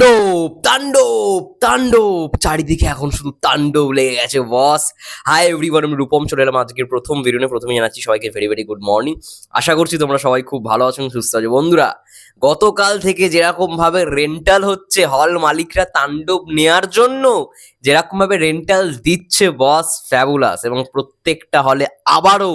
তাণ্ডব তাণ্ডব তাণ্ডব। চারিদিকে এখন শুধু তাণ্ডব লেগে গেছে বস হাই এভরিওয়ান আমি রূপম, চলে এলাম আজকের প্রথম ভিডিওনে প্রথমে জানাচ্ছি সবাইকে ভেরি ভেরি গুড মর্নিং আশা করছি তোমরা সবাই খুব ভালো আছো সুস্থ আছো। বন্ধুরা, গতকাল থেকে যেরকম ভাবে রেন্টাল হচ্ছে হল মালিকরা তাণ্ডব নেয়ার জন্য যেরকম ভাবে রেন্টাল দিচ্ছে বস ফ্যাবুলাস এবং প্রত্যেকটা হলে আবারও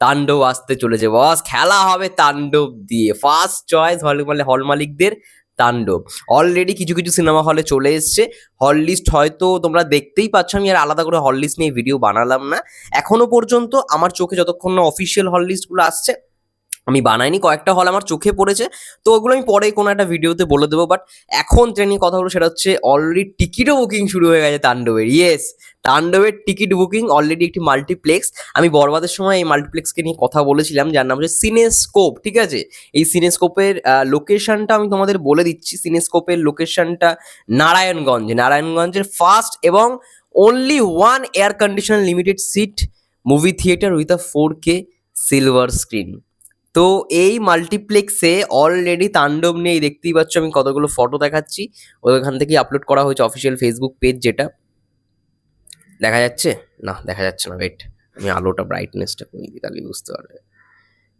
তাণ্ডব আসতে চলেছে বস খেলা হবে তাণ্ডব দিয়ে। ফার্স্ট চয়েস হল মানে হল মালিকদের তাণ্ডব। অলরেডি কিছু কিছু সিনেমা হলে চলে এসছে। হল লিস্ট হয়তো তোমরা দেখতেই পাচ্ছ, আমি আর আলাদা করে হল লিস্ট নিয়ে ভিডিও বানালাম না। এখনও পর্যন্ত আমার চোখে যতক্ষণ না অফিসিয়াল হল লিস্টগুলো আসছে আমি বানাইনি, কয়েকটা হল আমার চোখে পড়েছে। তো ওগুলো আমি পরে কোনো একটা ভিডিওতে বলে দেবো বাট এখন যে নিয়ে কথা হলো সেটা হচ্ছে অলরেডি টিকিটও বুকিং শুরু হয়ে গেছে তাণ্ডবের। ইয়েস তাণ্ডবের টিকিট বুকিং অলরেডি একটি মাল্টিপ্লেক্স আমি বরবাদের সময় এই মাল্টিপ্লেক্সকে নিয়ে কথা বলেছিলাম, যার নাম হচ্ছে সিনেস্কোপ ঠিক আছে? এই সিনেস্কোপের লোকেশনটা আমি তোমাদের বলে দিচ্ছি। সিনেস্কোপের লোকেশনটা নারায়ণগঞ্জ। নারায়ণগঞ্জের ফার্স্ট এবং only one air condition limited seat movie theatre with a four K silver screen তো এই মাল্টিপ্লেক্সে অলরেডি তাণ্ডব নিয়ে দেখতেই পাচ্ছ আমি কতগুলো ফটো দেখাচ্ছি। ওখান থেকেই আপলোড করা হয়েছে অফিসিয়াল ফেসবুক পেজ যেটা। দেখা যাচ্ছে? না, দেখা যাচ্ছে না ওয়েট আমি আলোটা ব্রাইটনেসটা কমিয়ে দিই তাহলে বুঝতে পারবে।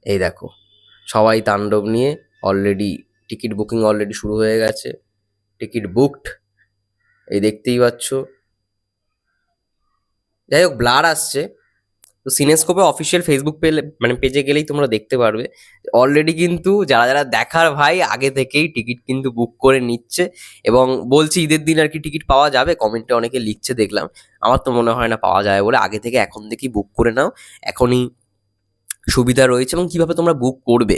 এই দেখো, সবাই তাণ্ডব নিয়ে অলরেডি টিকিট বুকিং অলরেডি শুরু হয়ে গেছে। টিকিট বুকড এই দেখতেই পাচ্ছ। যাই হোক ব্লার আসছে। তো সিনেস্কোপে অফিসিয়াল ফেসবুক পেলে মানে পেজে গেলেই তোমরা দেখতে পারবে। অলরেডি কিন্তু যারা যারা দেখার ভাই, আগে থেকেই টিকিট কিন্তু বুক করে নিচ্ছে এবং বলছি ঈদের দিন আর কি টিকিট পাওয়া যাবে কমেন্টে অনেকে লিখছে, দেখলাম। আমার তো মনে হয় না পাওয়া যাবে বলে আগে থেকে এখন থেকেই বুক করে নাও। এখনই সুবিধা রয়েছে এবং কীভাবে তোমরা বুক করবে।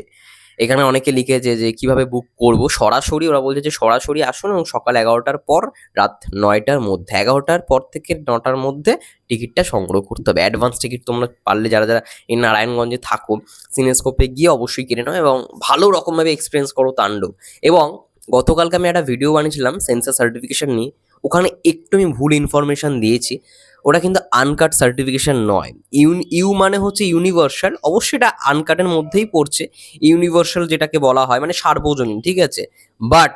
এখানে অনেকে লিখেছে যে কীভাবে বুক করব। সরাসরি ওরা বলছে যে, সরাসরি আসুন এবং সকাল এগারোটার পর রাত নয়টার মধ্যে, এগারোটার পর থেকে নটার মধ্যে টিকিটটা সংগ্রহ করতে হবে। অ্যাডভান্স টিকিট তোমরা পারলে যারা যারা এই নারায়ণগঞ্জে থাকো, সিনেস্কোপে গিয়ে অবশ্যই কিনে নাও এবং ভালো রকমভাবে এক্সপিরিয়েন্স করো তাণ্ডব। এবং গতকালকে আমি একটা ভিডিও বানিয়েছিলাম, সেন্সার সার্টিফিকেশন নিয়ে। ওখানে একটু আমি ভুল ইনফরমেশন দিয়েছি। ওটা কিন্তু আনকাট সার্টিফিকেশান নয়। ইউন, ইউ মানে হচ্ছে ইউনিভার্সাল অবশ্যই এটা আনকাটের মধ্যেই পড়ছে। ইউনিভার্সাল যেটাকে বলা হয় মানে সার্বজনীন, ঠিক আছে? বাট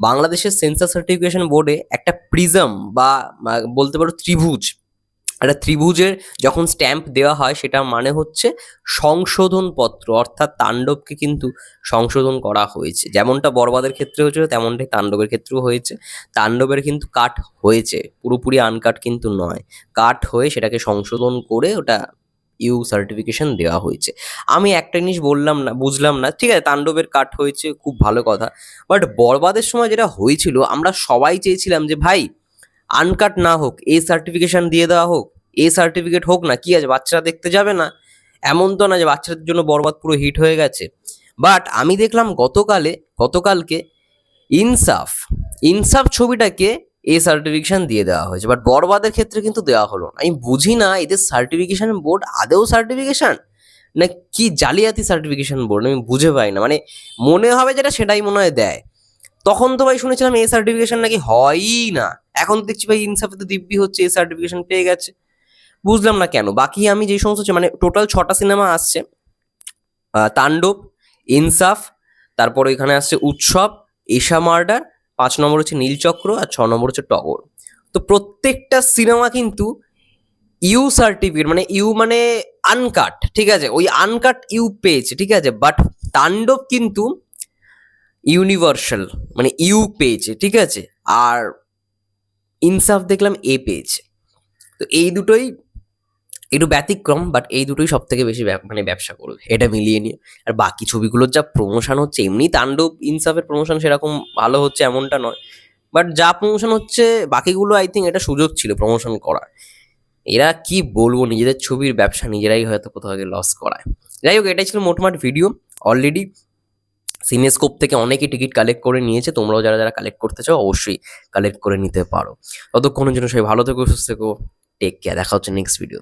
বাংলাদেশের সেন্সার সার্টিফিকেশন বোর্ডে একটা প্রিজম বা বা বলতে পারো ত্রিভুজ একটা ত্রিভুজের যখন স্ট্যাম্প দেওয়া হয়, সেটা মানে হচ্ছে সংশোধনপত্র, অর্থাৎ তাণ্ডবকে কিন্তু সংশোধন করা হয়েছে। যেমনটা বরবাদের ক্ষেত্রে হয়েছিল তেমনটাই তাণ্ডবের ক্ষেত্রেও হয়েছে। তাণ্ডবের কিন্তু কাট হয়েছে, পুরোপুরি আনকাট কিন্তু নয়। কাট হয়ে সেটাকে সংশোধন করে ওটা ইউ সার্টিফিকেশন দেওয়া হয়েছে। আমি একটা জিনিস বললাম না, বুঝলাম না, ঠিক আছে, তাণ্ডবের কাট হয়েছে, খুব ভালো কথা। বাট বরবাদের সময় যেটা হয়েছিল, আমরা সবাই চেয়েছিলাম যে, ভাই আনকাট না হোক এ সার্টিফিকেশন দিয়ে দেওয়া হোক এ সার্টিফিকেট হোক না, কি আছে, বাচ্চারা দেখতে যাবে না? এমন তো না যে বাচ্চাদের জন্য বরবাদ পুরো হিট হয়ে গেছে। বাট আমি দেখলাম গতকালে, গতকালকে ইনসাফ ইনসাফ ছবিটাকে এ সার্টিফিকেশান দিয়ে দেওয়া হয়েছে। বাট বরবাদের ক্ষেত্রে কিন্তু দেওয়া হলো না। আমি বুঝি না, এদের সার্টিফিকেশন বোর্ড আদেও সার্টিফিকেশন না কি জালিয়াতি সার্টিফিকেশন বোর্ড আমি বুঝে পাই না। মানে মনে হবে যেটা, সেটাই মনে হয় দেয়। তখন তো ভাই শুনেছিলাম এ সার্টিফিকেশন নাকি হয়ই না। এখন দেখছি ভাই ইনসাফে তো দিব্যি হচ্ছে, এ সার্টিফিকেশন পেয়ে গেছে। বুঝলাম না কেন, বাকি আমি যে সমস্ত মানে টোটাল ছটা সিনেমা আসছে। তাণ্ডব, ইনসাফ, তারপর এখানে আসছে উৎসব এশা মার্ডার, পাঁচ নম্বর হচ্ছে নীলচক্র আর ছ নম্বর হচ্ছে টগর। তো প্রত্যেকটা সিনেমা কিন্তু ইউ সার্টিফিকেট মানে ইউ মানে আনকাট ঠিক আছে? ওই আনকাট ইউ পেয়েছে, ঠিক আছে? বাট তাণ্ডব কিন্তু ইউনিভার্সাল মানে ইউ পেয়েছে, ঠিক আছে? আর ইনসাফ দেখলাম এ পেয়েছে। তো এই দুটোই একটু ব্যতিক্রম বাট এই দুটোই সব থেকে বেশি মানে ব্যবসা করবে, এটা মিলিয়ে নিয়ে। আর বাকি ছবিগুলোর যা প্রমোশন হচ্ছে, এমনি তাণ্ডব, ইনসাফের প্রমোশন সেরকম ভালো হচ্ছে এমনটা নয়। বাট যা প্রমোশন হচ্ছে, বাকিগুলো আই থিঙ্ক এটা সুযোগ ছিল প্রমোশন করার। এরা কি বলব, নিজেদের ছবির ব্যবসা নিজেরাই হয়তো কোথাও লস করায়। যাই হোক, এটাই ছিল মোটমাট ভিডিও অলরেডি সিনেস্কোপ থেকে অনেকেই টিকিট কালেক্ট করে নিয়েছে, তোমরাও যারা যারা কালেক্ট করতে চাও অবশ্যই কালেক্ট করে নিতে পারো। ততক্ষণের জন্য সবাই ভালো থেকো, সুস্থ থেকো টেক কেয়ার দেখা হচ্ছে নেক্সট ভিডিও